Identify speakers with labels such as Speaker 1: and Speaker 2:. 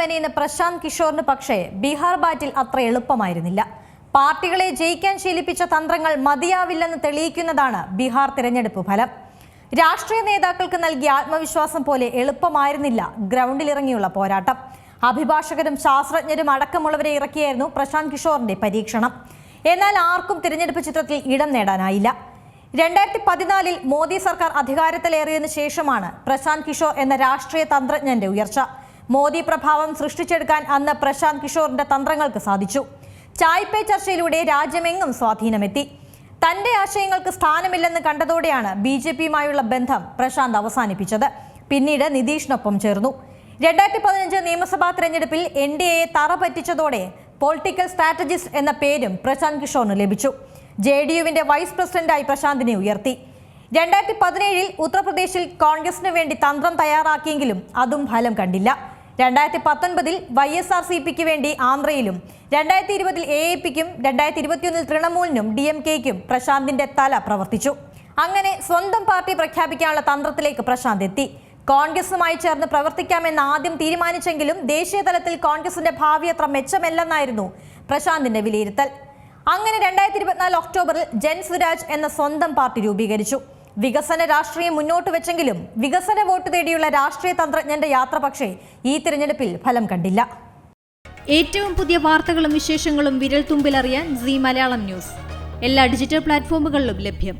Speaker 1: മെനയുന്ന പ്രശാന്ത് കിഷോറിന് പക്ഷേ ബീഹാർ ബാറ്റിൽ അത്ര എളുപ്പമായിരുന്നില്ല. പാർട്ടികളെ ജയിക്കാൻ ശീലിപ്പിച്ച തന്ത്രങ്ങൾ മതിയാവില്ലെന്ന് തെളിയിക്കുന്നതാണ് ബീഹാർ തിരഞ്ഞെടുപ്പ് ഫലം. രാഷ്ട്രീയ നേതാക്കൾക്ക് നൽകിയ ആത്മവിശ്വാസം പോലെ എളുപ്പമായിരുന്നില്ല ഗ്രൗണ്ടിലിറങ്ങിയുള്ള പോരാട്ടം. അഭിഭാഷകരും ശാസ്ത്രജ്ഞരും അടക്കമുള്ളവരെ ഇറക്കിയായിരുന്നു പ്രശാന്ത് കിഷോറിന്റെ പരീക്ഷണം. എന്നാൽ ആർക്കും തിരഞ്ഞെടുപ്പ് ചിത്രത്തിൽ ഇടം നേടാനായില്ല. രണ്ടായിരത്തി പതിനാലിൽ മോദി സർക്കാർ അധികാരത്തിലേറിയതിനു ശേഷമാണ് പ്രശാന്ത് കിഷോർ എന്ന രാഷ്ട്രീയ തന്ത്രജ്ഞന്റെ ഉയർച്ച. മോദി പ്രഭാവം സൃഷ്ടിച്ചെടുക്കാൻ അന്ന് പ്രശാന്ത് കിഷോറിന്റെ തന്ത്രങ്ങൾക്ക് സാധിച്ചു. ചായ്പേ ചർച്ചയിലൂടെ രാജ്യമെങ്ങും സ്വാധീനമെത്തി. തന്റെ ആശയങ്ങൾക്ക് സ്ഥാനമില്ലെന്ന് കണ്ടതോടെയാണ് ബി ജെ പിയുമായുള്ള ബന്ധം പ്രശാന്ത് അവസാനിപ്പിച്ചത്. പിന്നീട് നിതീഷിനൊപ്പം ചേർന്നു. രണ്ടായിരത്തി പതിനഞ്ച് നിയമസഭാ തെരഞ്ഞെടുപ്പിൽ എൻ ഡി എയെ തറ പറ്റിച്ചതോടെ പൊളിറ്റിക്കൽ സ്ട്രാറ്റജിസ്റ്റ് എന്ന പേരും പ്രശാന്ത് കിഷോറിന് ലഭിച്ചു. ജെ ഡി യുവിന്റെ വൈസ് പ്രസിഡന്റായി പ്രശാന്തിനെ ഉയർത്തി. രണ്ടായിരത്തി പതിനേഴിൽ ഉത്തർപ്രദേശിൽ കോൺഗ്രസിന് വേണ്ടി തന്ത്രം തയ്യാറാക്കിയെങ്കിലും അതും ഫലം കണ്ടില്ല. രണ്ടായിരത്തി പത്തൊൻപതിൽ വൈ എസ് ആർ സി പിക്ക് വേണ്ടി ആന്ധ്രയിലും രണ്ടായിരത്തി ഇരുപതിൽ എ എ പിക്കും രണ്ടായിരത്തി ഇരുപത്തിയൊന്നിൽ തൃണമൂലിനും ഡി എം കെയ്ക്കും പ്രശാന്തിന്റെ തല പ്രവർത്തിച്ചു. അങ്ങനെ സ്വന്തം പാർട്ടി പ്രഖ്യാപിക്കാനുള്ള തന്ത്രത്തിലേക്ക് പ്രശാന്ത് എത്തി. കോൺഗ്രസുമായി ചേർന്ന് പ്രവർത്തിക്കാമെന്ന് ആദ്യം തീരുമാനിച്ചെങ്കിലും ദേശീയ തലത്തിൽ കോൺഗ്രസിന്റെ ഭാവി അത്ര മെച്ചമല്ലെന്നായിരുന്നു പ്രശാന്തിന്റെ വിലയിരുത്തൽ. അങ്ങനെ രണ്ടായിരത്തി ഇരുപത്തിനാല് ഒക്ടോബറിൽ ജൻ സ്വരാജ് എന്ന സ്വന്തം പാർട്ടി രൂപീകരിച്ചു. വികസന രാഷ്ട്രീയം മുന്നോട്ട് വെച്ചെങ്കിലും വികസന വോട്ട് തേടിയുള്ള രാഷ്ട്രീയ തന്ത്രജ്ഞന്റെ യാത്ര പക്ഷേ ഈ തിരഞ്ഞെടുപ്പിൽ ഫലം കണ്ടില്ല.
Speaker 2: ഏറ്റവും പുതിയ വാർത്തകളും വിശേഷങ്ങളും വിരൽ തുമ്പിലറിയാൻ സി മലയാളം ന്യൂസ്. എല്ലാ ഡിജിറ്റൽ പ്ലാറ്റ്ഫോമുകളിലും ലഭ്യം.